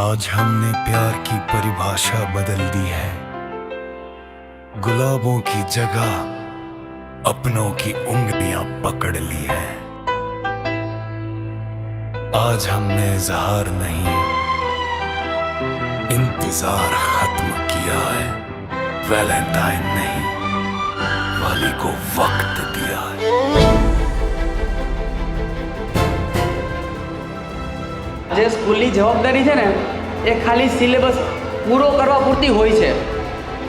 आज हमने प्यार की परिभाषा बदल दी है। गुलाबों की जगह अपनों की उंगलियाँ पकड़ ली है। आज हमने इजहार नहीं, इंतज़ार खत्म किया है। वैलेंटाइन नहीं, वाली को वक्त જે સ્કૂલની જવાબદારી છે ને, એ ખાલી સિલેબસ પૂરો કરવા પૂરતી હોય છે.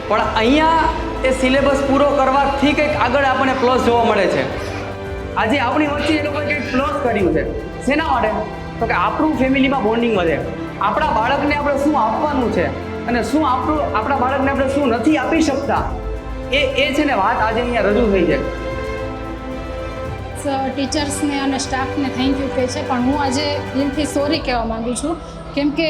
પણ અહીંયા એ સિલેબસ પૂરો કરવાથી કંઈક આગળ આપણને પ્લસ જોવા મળે છે. આજે આપણી વચ્ચે એ લોકોએ કંઈક પ્લસ કર્યું છે. શેના માટે? તો કે આપણું ફેમિલીમાં બોન્ડિંગ વધે. આપણા બાળકને આપણે શું આપવાનું છે? અને શું આપણું, આપણા બાળકને આપણે શું નથી આપી શકતા? એ એ છે ને વાત આજે અહીંયા રજૂ થઈ છે. ટીચર્સને અને સ્ટાફને થેન્ક યુ કહે છે. પણ હું આજે દિલથી સોરી કહેવા માગું છું. કેમ કે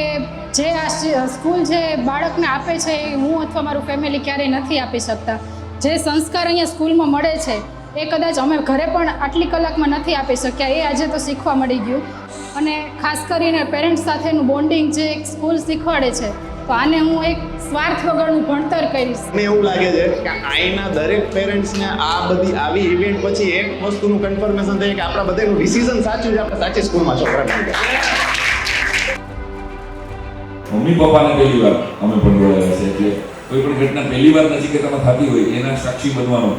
જે આ સ્કૂલ જે બાળકને આપે છે એ હું અથવા મારું ફેમિલી ક્યારેય નથી આપી શકતા. જે સંસ્કાર અહીંયા સ્કૂલમાં મળે છે, એ કદાચ અમે ઘરે પણ આટલી કલાકમાં નથી આપી શક્યા. એ આજે તો શીખવા મળી ગયું. અને ખાસ કરીને પેરેન્ટ્સ સાથેનું બોન્ડિંગ જે એક સ્કૂલ શીખવાડે છે તો આને હું એક સ્વાર્થ વગરનું ભણતર કરીશ. મને એવું લાગે છે કે આઈના દરેક પેરેન્ટ્સને આ બધી આવી ઇવેન્ટ પછી એક વસ્તુનું કન્ફર્મેશન થાય કે આપણા બધાનું ડિસિઝન સાચું છે આપણે સાચી સ્કૂલમાં છોકરા મમ્મી પપ્પાને પહેલી વાર અમે પણ જોડાયા છે એટલે કોઈ પણ ઘટના પહેલી વાર નજીકતામાં થતી હોય એના સાક્ષી બનવાનો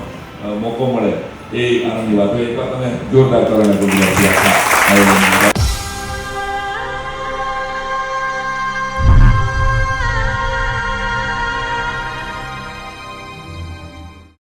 મોકો મળે એ આનંદની વાત હોય. એકવાર તમે જોરદાર કરવાના